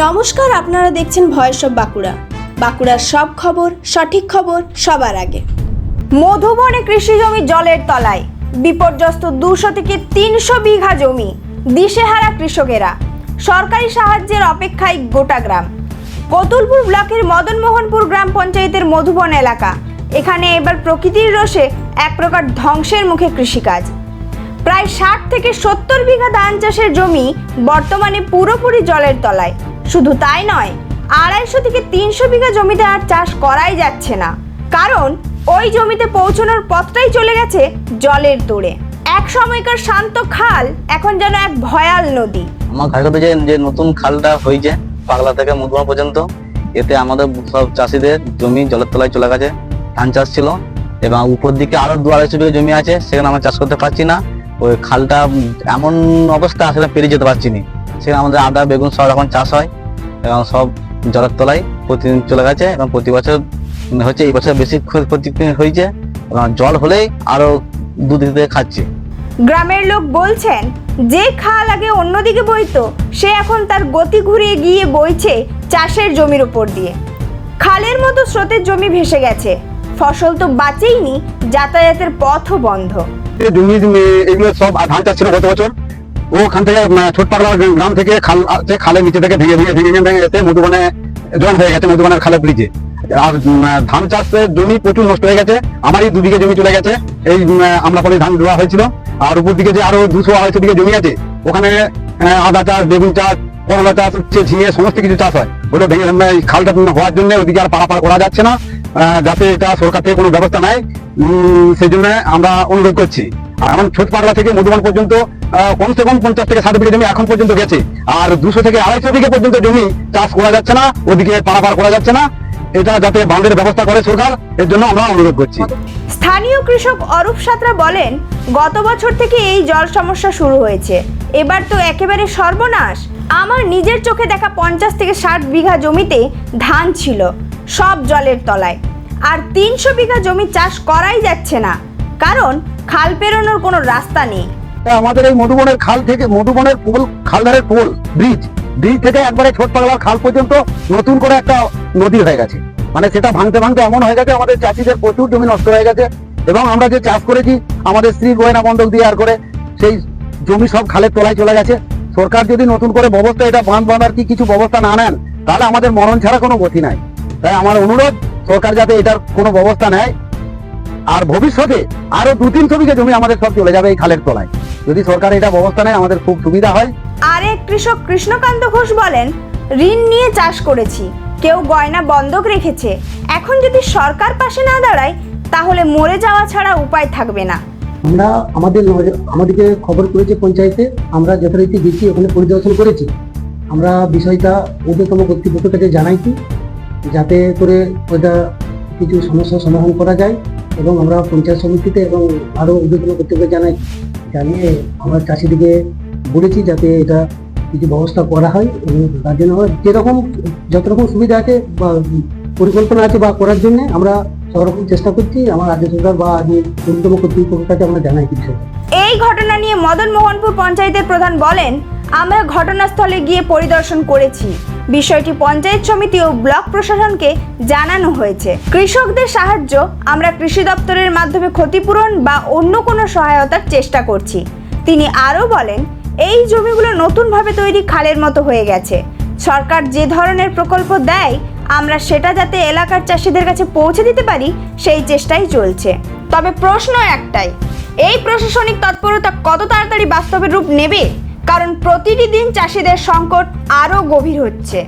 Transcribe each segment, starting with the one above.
নমস্কার, আপনারা দেখছেন ভয়েস অফ বাঁকুড়া। বাঁকুড়ার সব খবর, সঠিক খবর সবার আগে। মধুবনে কৃষি জমি জলের তলায়। বিপর্যস্ত দুশো থেকে তিনশো বিঘা জমি, দিশেহারা কৃষকেরা। সরকারি সাহায্যের অপেক্ষায় গোটা গ্রাম। কতুলপুর ব্লকের মদনমোহনপুর গ্রাম পঞ্চায়েতের মধুবন এলাকা। এখানে এবার প্রকৃতির রোষে এক প্রকার ধ্বংসের মুখে কৃষিকাজ। প্রায় ষাট থেকে সত্তর বিঘা ধান চাষের জমি বর্তমানে পুরোপুরি জলের তলায়। শুধু তাই নয়, আড়াইশো থেকে তিনশো বিঘা জমিতে আর চাষ করাই যাচ্ছে না। কারণ, ওই জমিতে পৌঁছানোর পথটাই চলে গেছে জলের দূরে। এক সময়কার শান্ত খাল এখন যেন এক ভয়াল নদী। আমার ঘাটে যে যে নতুন খালটা হয়েছে, পাগলা থেকে মুদমা পর্যন্ত, এতে আমাদের সব চাষিদের জমি জলের তলায় চলে গেছে, ধান চাষ ছিল, এবং উপর দিকে আরও দু আড়াইশো বিঘা জমি আছে, সেখানে আমরা চাষ করতে পারছি না। ওই খালটা এমন অবস্থা, সেটা পেরিয়ে যেতে পারছি না। সেখানে আমাদের আদা, বেগুন সব এখন চাষ হয়। এবং সব জলের তলায় প্রতিদিন চলে গেছে এবং প্রতি বছর হচ্ছে এই বছর বেশি ক্ষ- ক্ষতি হয়েছে এবং জল হলেই আরও দুদিক থেকে খাচ্ছে। গ্রামের লোক বলছেন যে খাল আগে অন্যদিকে বইতো সে এখন তার গতি ঘুরিয়ে গিয়ে বইছে চাষের জমির উপর দিয়ে। খালের মতো স্রোতের জমি ভেসে গেছে। ফসল তো বাঁচেইনি যাতায়াতের পথও বন্ধ। জমি এগুলো সব ধান চাষ ছিল গত বছর। ওখান থেকে উম, ছোট পাগলা গ্রাম থেকে খাল খালের নিচে থেকে ভেঙে ভেঙে ভেঙে ভেঙে এসে মধুবনে জল হয়ে গেছে মধুবনের খালে ব্রিজে। আর ধান চাষের জমি প্রচুর নষ্ট হয়ে গেছে আমারই দু বিঘে জমি চলে গেছে এই আমলাপলি ধান দেওয়া হয়েছিল। আর উপর দিকে যে আরও দুশো আড়াইশো দিকে জমি আছে ওখানে আদা চাষ বেগুন চাষ করলা চাষ হচ্ছে ঝিঙে সমস্ত কিছু চাষ হয়। ওটা ভেঙে এই খালটা হওয়ার জন্য ওদিকে আর পারাপার করা যাচ্ছে না যাতে এটা সরকার থেকে কোনো ব্যবস্থা নেয়। সেই জন্য আমরা অনুরোধ করছি। এখন ছোট পাগলা থেকে মধুবন পর্যন্ত কমসে কম পঞ্চাশ থেকে ষাট বিঘা জমি এখন পর্যন্ত গেছে। আর দুশো থেকে আড়াইশো বিঘা পর্যন্ত জমি চাষ করা যাচ্ছে না, ওদিকে পারাপার করা যাচ্ছে না। এটা যাতে বাঁধের ব্যবস্থা করে সরকার, এর জন্য আমরা অনুরোধ করছি। স্থানীয় কৃষক অরূপ সাঁতরা বলেন, গত বছর থেকে এই জল সমস্যা শুরু হয়েছে। এবার তো একেবারে সর্বনাশ। আমার নিজের চোখে দেখা পঞ্চাশ থেকে ষাট বিঘা জমিতে ধান ছিল, সব জলের তলায়। আর তিনশো বিঘা জমি চাষ করাই যাচ্ছে না। কারণ, খাল পেরোনোর কোনো রাস্তা নেই। আমাদের এই মধুবনের খাল থেকে, মধুবনের পোল, খালধারের পোল, ব্রিজ ব্রিজ থেকে একবারে ছোট পাগলার খাল পর্যন্ত নতুন করে একটা নদী হয়ে গেছে। মানে সেটা ভাঙতে ভাঙতে এমন হয়ে গেছে, আমাদের চাষিদের প্রচুর জমি নষ্ট হয়ে গেছে এবং আমরা যে চাষ করেছি, আমাদের স্ত্রী গয়না বন্ধক দিয়ে আর করে সেই জমি সব খালের তলায় চলে গেছে। সরকার যদি নতুন করে ব্যবস্থা, এটা বাঁধ বাঁধার কি কিছু ব্যবস্থা না নেন, তাহলে আমাদের মরণ ছাড়া কোনো গতি নাই। তাই আমার অনুরোধ, সরকার যাতে এটার কোনো ব্যবস্থা নেয়। আর ভবিষ্যতে আরও দু তিন বিঘা জমি আমাদের সব চলে যাবে এই খালের তলায়। যদি সরকার এটা ব্যবস্থা নেয় আমাদের খুব সুবিধা হয়। আরেক কৃষক কৃষ্ণকান্ত ঘোষ বলেন ঋণ নিয়ে চাষ করেছি কেউ গয়না বন্ধক রেখেছে। এখন যদি সরকার পাশে না দাঁড়ায় তাহলে মরে যাওয়া ছাড়া উপায় থাকবে না। আমরা আমাদের আমাদেরকে খবর করেছে পঞ্চায়েতে আমরা যথারীতি গেছি ওখানে পরিদর্শন করেছি। আমরা বিষয়টা ঊর্ধ্বতম কর্তৃপক্ষের কাছে জানাইছি যাতে করে ওটা কিছু সমস্যার সমাধান করা যায়। এবং আমরা পঞ্চায়েত সমিতিতে এবং আরও ঊর্ধ্বতম কর্তৃপক্ষকে জানাই, জানিয়ে আমরা চাষিদিকে বলেছি যাতে এটা কিছু ব্যবস্থা করা হয় এবং তার জন্য আমরা যেরকম, যত রকম সুবিধা আছে বা পরিকল্পনা আছে বা করার জন্য আমরা সব রকম চেষ্টা করছি। আমার রাজ্য সরকার বা ঊর্ধ্বতম কর্তৃপক্ষের কাছে আমরা জানাই কিছু। এই ঘটনা নিয়ে মদন মোহনপুর পঞ্চায়েতের প্রধান বলেন, আমরা ঘটনাস্থলে গিয়ে পরিদর্শন করেছি। বিষয়টি পঞ্চায়েত সমিতি ও ব্লক প্রশাসনকে জানানো হয়েছে। কৃষকদের সাহায্য আমরা কৃষি দপ্তরের মাধ্যমে ক্ষতিপূরণ বা অন্য কোনো সহায়তার চেষ্টা করছি। তিনি আরও বলেন, এই জমিগুলো নতুনভাবে তৈরি খালের মতো হয়ে গেছে। সরকার যে ধরনের প্রকল্প দেয়, আমরা সেটা যাতে এলাকার চাষিদের কাছে পৌঁছে দিতে পারি, সেই চেষ্টাই চলছে। তবে প্রশ্ন একটাই, এই প্রশাসনিক তৎপরতা কত তাড়াতাড়ি বাস্তবের রূপ নেবে? কারণ প্রতিটি দিন চাষিদের সংকট আরও গভীর হচ্ছে।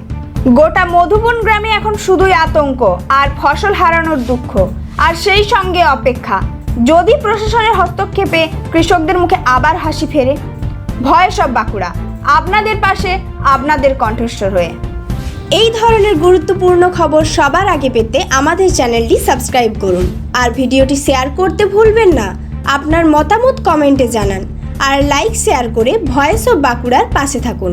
গোটা মধুবন গ্রামে এখন শুধুই আতঙ্ক আর ফসল হারানোর দুঃখ। আর সেই সঙ্গে অপেক্ষা, যদি প্রশাসনের হস্তক্ষেপে কৃষকদের মুখে আবার হাসি ফেরে? ভয় সব বাঁকুড়া, আপনাদের পাশে, আপনাদের কণ্ঠস্বর হয়ে। এই ধরনের গুরুত্বপূর্ণ খবর সবার আগে পেতে আমাদের চ্যানেলটি সাবস্ক্রাইব করুন। আর ভিডিওটি শেয়ার করতে ভুলবেন না। আপনার মতামত কমেন্টে জানান। আর লাইক শেয়ার করে ভয়েস অফ বাঁকুড়ার পাশে থাকুন।